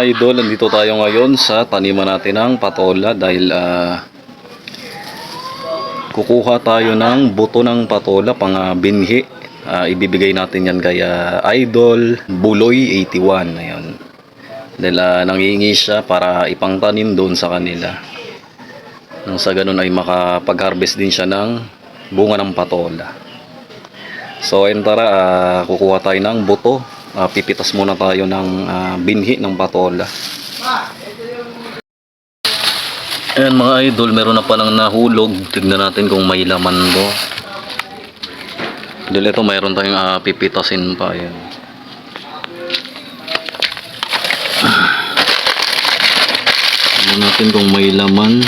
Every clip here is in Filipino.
idol, nandito tayo ngayon sa taniman natin ng patola dahil ah, kukuha tayo ng buto ng patola pang ah, binhi. Ah, ibibigay natin yan kay Idol Buloy 81. Ayun. Dahil ah, nangihingi siya para ipangtanim doon sa kanila. Nang sa ganun ay makapag-harvest din siya ng bunga ng patola. So ayun tara, ah, kukuha tayo ng buto. Ah, pipitas muna tayo ng ah, binhi ng patola. Ayan mga idol, meron na palang nahulog. Tignan natin kung may laman to. Dahil ito mayroon tayong ah, pipitasin pa. Ayan. Tignan natin kung may laman.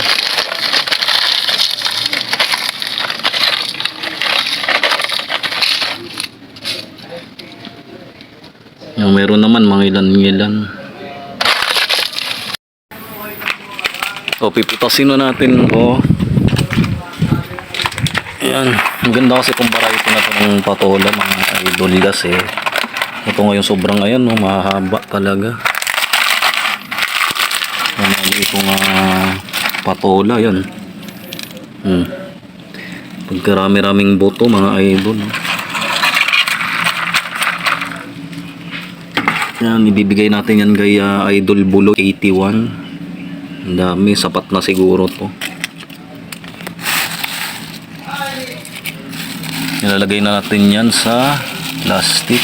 Yung meron naman mga ilan-ilan. So, pipitasin na natin. Oh. Ayan. Ang ganda kasi kung variety na ito ng patola, mga idol kasi. Ito ngayon sobrang ayan, no, mahaba talaga. Ano itong uh, patola, yan. Hmm. Pagkarami-raming boto, mga idol. Yan, ibibigay natin yan kay ah, Idol Bulo 81. Ang dami, sapat na siguro to. Ilalagay na natin yan sa plastic.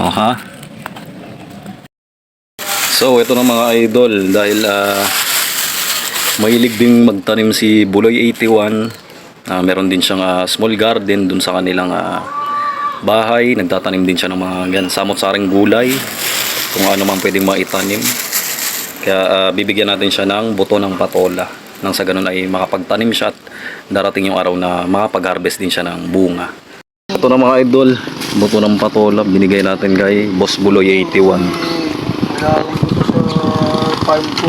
No, ha? So, ito na mga idol dahil ah mahilig din magtanim si Buloy 81. Ah, meron din siyang ah, small garden dun sa kanilang ah, bahay. Nagtatanim din siya ng mga gan samot-saring gulay kung ano man pwedeng maitanim. Kaya ah, bibigyan natin siya ng buto ng patola. Nang sa ganun ay makapagtanim siya at darating yung araw na makapag-harvest din siya ng bunga. Ito na mga idol, buto ng patola binigay natin kay Boss Buloy 81. Kailangan ko sa farm ko.